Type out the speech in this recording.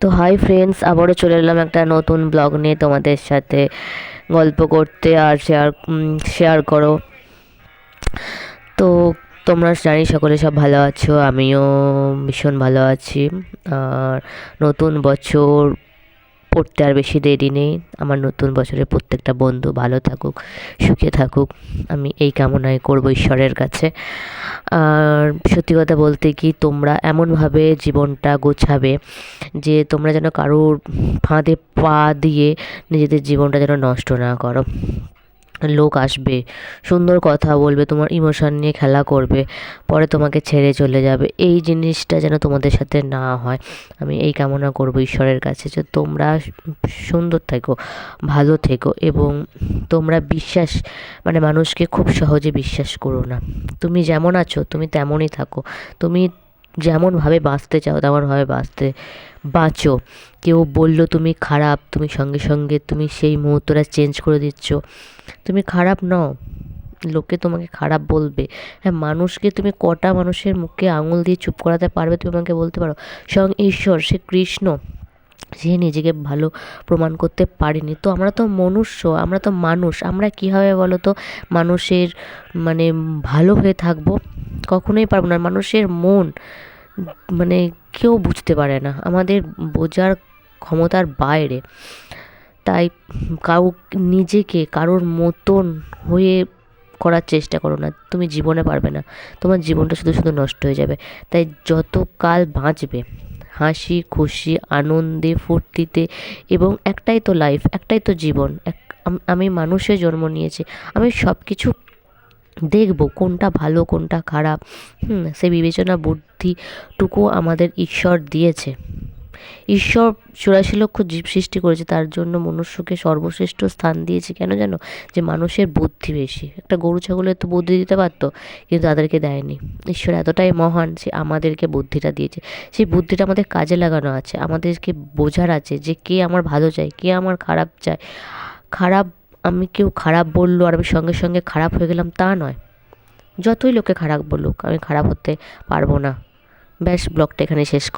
তো hi friends আবারও চলে এলাম একটা নতুন ব্লগ নিয়ে তোমাদের সাথে গল্প করতে আর শেয়ার শেয়ার করো। তো তোমরা জানি সকলে সব ভালো আছো, আমিও ভীষণ ভালো আছি। আর নতুন বছর পড়তে আর বেশি দেরি নেই। আমার নতুন বছরে প্রত্যেকটা বন্ধু ভালো থাকুক, সুখে থাকুক। আমি এই কামনাই করব ঈশ্বরের কাছে। আর সত্যি কথা বলতে কি, তোমরা এমনভাবে জীবনটা গোছাবে যে তোমরা যেন কারোর ফাঁদে পা দিয়ে নিজেদের জীবনটা যেন নষ্ট না করো। লোক আসবে, সুন্দর কথা বলবে, তোমার ইমোশন নিয়ে খেলা করবে, পরে তোমাকে ছেড়ে চলে যাবে। এই জিনিসটা যেন তোমাদের সাথে না হয়। আমি এই কামনা করব ঈশ্বরের কাছে যে তোমরা সুন্দর থেকো, ভালো থেকো এবং তোমরা বিশ্বাস মানে মানুষকে খুব সহজে বিশ্বাস করো না। তুমি যেমন আছো, তুমি তেমনই থাকো। তুমি যেমনভাবে বাঁচতে চাও, তেমনভাবে বাঁচতে বাঁচো। কেউ বলল, তুমি খারাপ, তুমি সঙ্গে সঙ্গে, তুমি সেই মুহূর্তটা চেঞ্জ করে দিচ্ছ। তুমি খারাপ নও। লোকে তোমাকে খারাপ বলবে। হ্যাঁ মানুষকে তুমি কটা মানুষের মুখে আঙুল দিয়ে চুপ করাতে পারবে, তুমি আমাকে বলতে পারো? স্বয়ং ঈশ্বর, সে কৃষ্ণ। সে নিজেকে ভালো প্রমাণ করতে পারেনি। তো আমরা তো মনুষ্য, আমরা তো মানুষ। আমরা কীভাবে বলো তো মানুষের মানে ভালো হয়ে থাকব? কখনোই পারব না। মানুষের মন মানে কেউ বুঝতে পারে না। আমাদের বোঝার ক্ষমতার বাইরে। তাই কাউ নিজেকে কারোর মতন হয়ে করার চেষ্টা করো না। তুমি জীবনে পারবে না। তোমার জীবনটা শুধু শুধু নষ্ট হয়ে যাবে। তাই যত কাল বাঁচবে, হাসি, খুশি, আনন্দে, ফুর্তিতে এবং একটাই তো লাইফ একটাই তো জীবন আমি মানুষে জন্ম নিয়েছি। আমি সব কিছু দেখব কোনটা ভালো, কোনটা খারাপ। হুম, সে বিবেচনা বুদ্ধিটুকু আমাদের ঈশ্বর দিয়েছে। ঈশ্বর চুরাশি লক্ষ জীব সৃষ্টি করেছে, তার জন্য মনুষ্যকে সর্বশ্রেষ্ঠ স্থান দিয়েছে। কেন জানো? যে মানুষের বুদ্ধি বেশি। একটা গরু, ছাগলের তো বুদ্ধি দিতে পারতো, কিন্তু তাদেরকে দেয়নি। ঈশ্বর এতটাই মহান, সে আমাদেরকে বুদ্ধিটা দিয়েছে। সেই বুদ্ধিটা আমাদের কাজে লাগানো আছে, আমাদেরকে বোঝার আছে যে কে আমার ভালো চায়, কে আমার খারাপ চায়। খারাপ আমি কেউ খারাপ বলল আর আমি সঙ্গে সঙ্গে খারাপ হয়ে গেলাম তা নয়। যতই লোকে খারাপ বলুক, আমি খারাপ হতে পারব না। ব্যাস, ব্লগটা এখানে শেষ